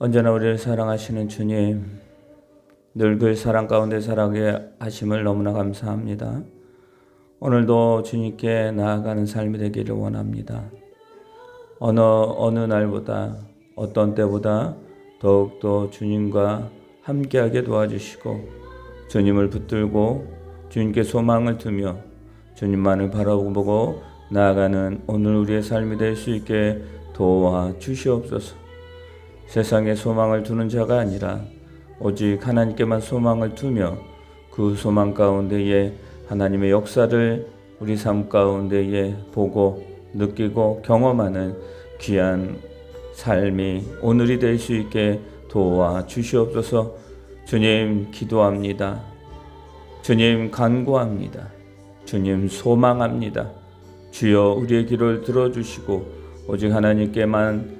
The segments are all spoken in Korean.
언제나 우리를 사랑하시는 주님, 늘 그 사랑 가운데 살아가게 하심을 너무나 감사합니다. 오늘도 주님께 나아가는 삶이 되기를 원합니다. 어느 어느 날보다 어떤 때보다 더욱더 주님과 함께하게 도와주시고 주님을 붙들고 주님께 소망을 두며 주님만을 바라보고 나아가는 오늘 우리의 삶이 될 수 있게 도와 주시옵소서. 세상에 소망을 두는 자가 아니라 오직 하나님께만 소망을 두며 그 소망 가운데에 하나님의 역사를 우리 삶 가운데에 보고 느끼고 경험하는 귀한 삶이 오늘이 될 수 있게 도와 주시옵소서. 주님 기도합니다. 주님 간구합니다. 주님 소망합니다. 주여 우리의 기도를 들어주시고 오직 하나님께만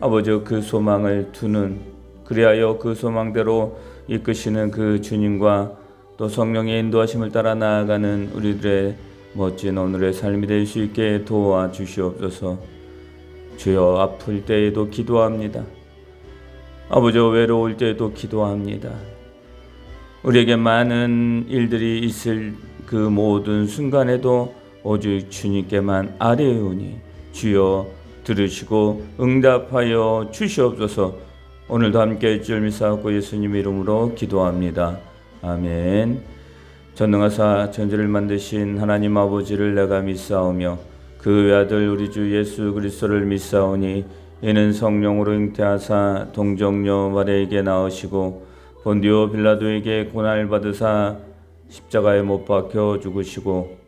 아버지 그 소망을 두는 그리하여 그 소망대로 이끄시는 그 주님과 또 성령의 인도하심을 따라 나아가는 우리들의 멋진 오늘의 삶이 될 수 있게 도와 주시옵소서. 주여 아플 때에도 기도합니다. 아버지 외로울 때에도 기도합니다. 우리에게 많은 일들이 있을 그 모든 순간에도 오직 주님께만 아뢰오니 주여 들으시고 응답하여 주시옵소서 오늘도 함께 해줄 미사하고 예수님 이름으로 기도합니다. 아멘 전능하사 천지를 만드신 하나님 아버지를 내가 믿사오며 그 외아들 우리 주 예수 그리스도를 믿사오니 이는 성령으로 잉태하사 동정녀 마리에게 낳으시고 본디오 빌라도에게 고난을 받으사 십자가에 못 박혀 죽으시고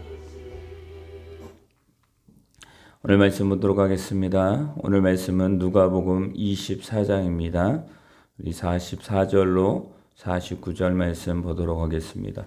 오늘 말씀 보도록 하겠습니다. 오늘 말씀은 누가복음 24장입니다. 우리 44절로 49절 말씀 보도록 하겠습니다.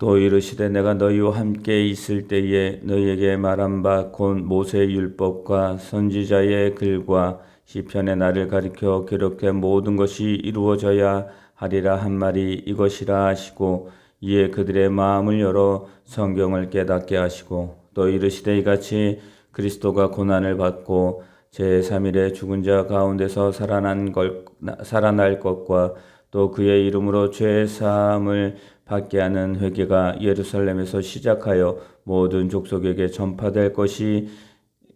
또 이르시되 내가 너희와 함께 있을 때에 너희에게 말한 바 곧 모세의 율법과 선지자의 글과 시편의 나를 가리켜 기록된 모든 것이 이루어져야 하리라 한 말이 이것이라 하시고 이에 그들의 마음을 열어 성경을 깨닫게 하시고 또 이르시되 이같이 그리스도가 고난을 받고 제3일에 죽은 자 가운데서 살아난 걸, 살아날 것과 또 그의 이름으로 죄 사함을 받게 하는 회개가 예루살렘에서 시작하여 모든 족속에게 전파될 것이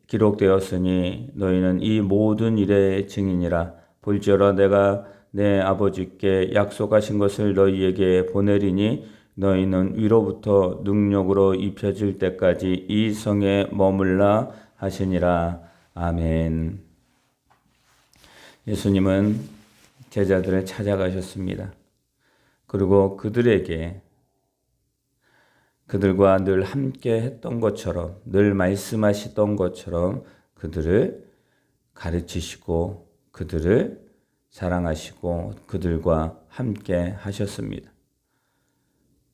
기록되었으니 너희는 이 모든 일의 증인이라. 볼지어라 내가 내 아버지께 약속하신 것을 너희에게 보내리니 너희는 위로부터 능력으로 입혀질 때까지 이 성에 머물라 하시니라 아멘. 예수님은 제자들을 찾아가셨습니다. 그리고 그들에게 그들과 늘 함께 했던 것처럼 늘 말씀하시던 것처럼 그들을 가르치시고 그들을 사랑하시고 그들과 함께 하셨습니다.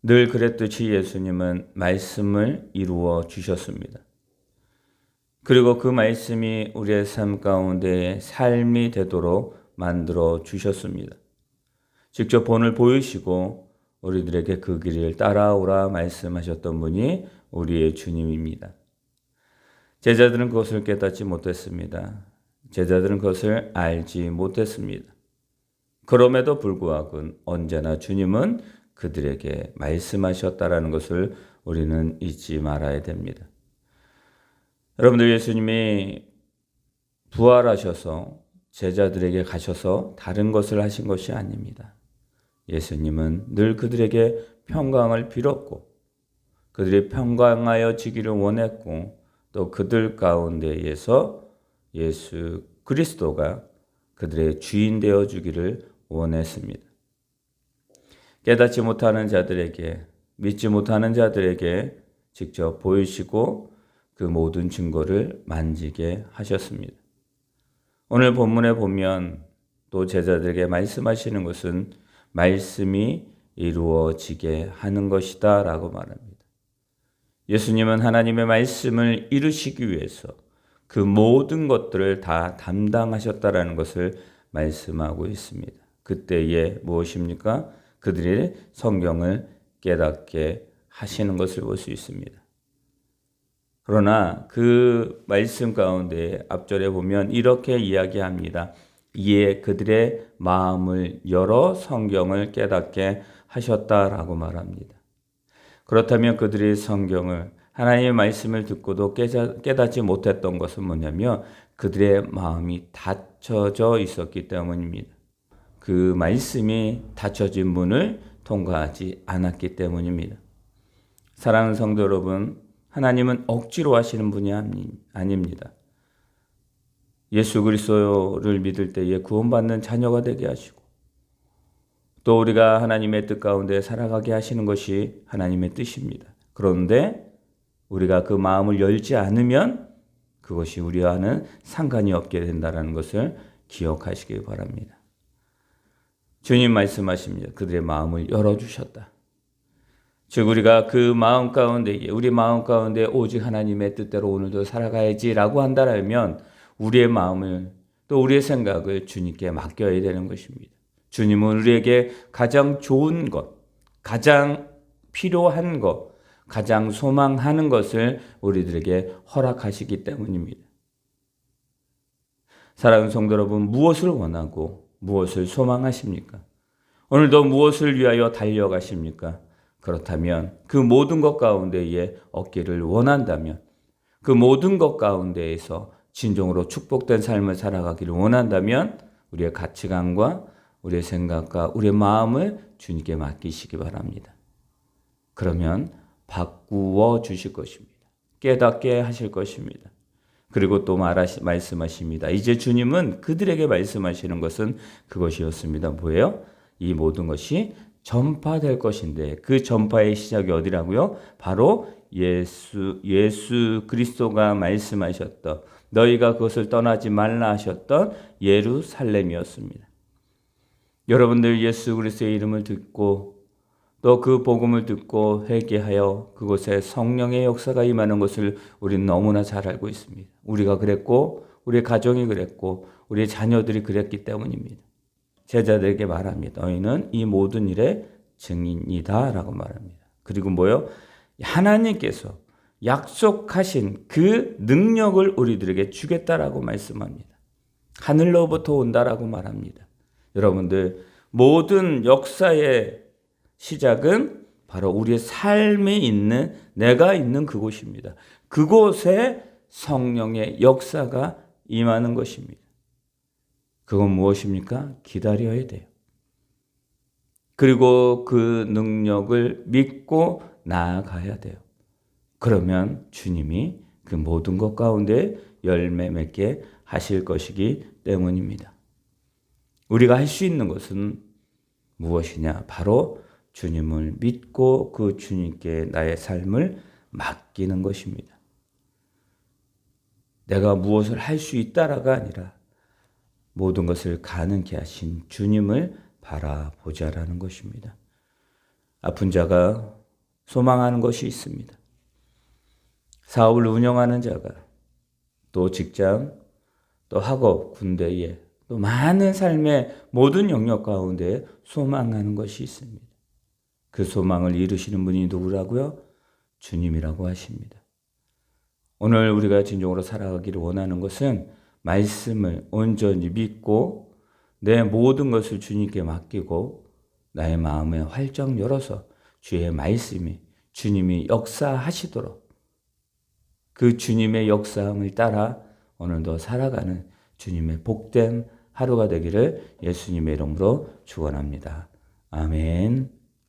늘 그랬듯이 예수님은 말씀을 이루어 주셨습니다. 그리고 그 말씀이 우리의 삶 가운데 삶이 되도록 만들어 주셨습니다. 직접 본을 보이시고 우리들에게 그 길을 따라오라 말씀하셨던 분이 우리의 주님입니다. 제자들은 그것을 깨닫지 못했습니다. 제자들은 그것을 알지 못했습니다. 그럼에도 불구하고 언제나 주님은 그들에게 말씀하셨다라는 것을 우리는 잊지 말아야 됩니다. 여러분들 예수님이 부활하셔서 제자들에게 가셔서 다른 것을 하신 것이 아닙니다. 예수님은 늘 그들에게 평강을 빌었고 그들이 평강하여 지기를 원했고 또 그들 가운데에서 예수 그리스도가 그들의 주인 되어 주기를 원했습니다. 깨닫지 못하는 자들에게 믿지 못하는 자들에게 직접 보이시고 그 모든 증거를 만지게 하셨습니다. 오늘 본문에 보면 또 제자들에게 말씀하시는 것은 말씀이 이루어지게 하는 것이다 라고 말합니다. 예수님은 하나님의 말씀을 이루시기 위해서 그 모든 것들을 다 담당하셨다라는 것을 말씀하고 있습니다. 그때에 무엇입니까? 그들이 성경을 깨닫게 하시는 것을 볼 수 있습니다. 그러나 그 말씀 가운데 앞절에 보면 이렇게 이야기합니다. 이에 그들의 마음을 열어 성경을 깨닫게 하셨다라고 말합니다. 그렇다면 그들이 성경을 하나님의 말씀을 듣고도 깨닫지 못했던 것은 뭐냐면 그들의 마음이 닫혀져 있었기 때문입니다. 그 말씀이 닫혀진 문을 통과하지 않았기 때문입니다. 사랑하는 성도 여러분, 하나님은 억지로 하시는 분이 아닙니다. 예수 그리스도를 믿을 때에 구원받는 자녀가 되게 하시고 또 우리가 하나님의 뜻 가운데 살아가게 하시는 것이 하나님의 뜻입니다. 그런데 우리가 그 마음을 열지 않으면 그것이 우리와는 상관이 없게 된다는 것을 기억하시기 바랍니다. 주님 말씀하십니다. 그들의 마음을 열어주셨다. 즉 우리가 그 마음 가운데 우리 마음 가운데 오직 하나님의 뜻대로 오늘도 살아가야지라고 한다면 우리의 마음을 또 우리의 생각을 주님께 맡겨야 되는 것입니다. 주님은 우리에게 가장 좋은 것, 가장 필요한 것, 가장 소망하는 것을 우리들에게 허락하시기 때문입니다. 사랑하는 성도 여러분, 무엇을 원하고 무엇을 소망하십니까? 오늘도 무엇을 위하여 달려가십니까? 그렇다면 그 모든 것 가운데에 얻기를 원한다면 그 모든 것 가운데에서 진정으로 축복된 삶을 살아가기를 원한다면 우리의 가치관과 우리의 생각과 우리의 마음을 주님께 맡기시기 바랍니다. 그러면 바꾸어 주실 것입니다. 깨닫게 하실 것입니다. 그리고 또 말하시, 말씀하십니다. 이제 주님은 그들에게 말씀하시는 것은 그것이었습니다. 뭐예요? 이 모든 것이 전파될 것인데 그 전파의 시작이 어디라고요? 바로 예수 예수 그리스도가 말씀하셨던 너희가 그것을 떠나지 말라 하셨던 예루살렘이었습니다. 여러분들 예수 그리스도의 이름을 듣고 또 그 복음을 듣고 회개하여 그곳에 성령의 역사가 임하는 것을 우리는 너무나 잘 알고 있습니다. 우리가 그랬고 우리 가정이 그랬고 우리 자녀들이 그랬기 때문입니다. 제자들에게 말합니다. 너희는 이 모든 일의 증인이다라고 말합니다. 그리고 뭐요? 하나님께서 약속하신 그 능력을 우리들에게 주겠다라고 말씀합니다. 하늘로부터 온다라고 말합니다. 여러분들 모든 역사의 시작은 바로 우리의 삶에 있는 내가 있는 그곳입니다. 그곳에 성령의 역사가 임하는 것입니다. 그건 무엇입니까? 기다려야 돼요. 그리고 그 능력을 믿고 나아가야 돼요. 그러면 주님이 그 모든 것 가운데 열매 맺게 하실 것이기 때문입니다. 우리가 할 수 있는 것은 무엇이냐? 바로 주님을 믿고 그 주님께 나의 삶을 맡기는 것입니다. 내가 무엇을 할 수 있다라가 아니라 모든 것을 가능케 하신 주님을 바라보자라는 것입니다. 아픈 자가 소망하는 것이 있습니다. 사업을 운영하는 자가 또 직장, 또 학업, 군대에 또 많은 삶의 모든 영역 가운데 소망하는 것이 있습니다. 그 소망을 이루시는 분이 누구라고요? 주님이라고 하십니다. 오늘 우리가 진정으로 살아가기를 원하는 것은 말씀을 온전히 믿고 내 모든 것을 주님께 맡기고 나의 마음에 활짝 열어서 주의 말씀이 주님이 역사하시도록 그 주님의 역사함을 따라 오늘도 살아가는 주님의 복된 하루가 되기를 예수님의 이름으로 축원합니다. 아멘.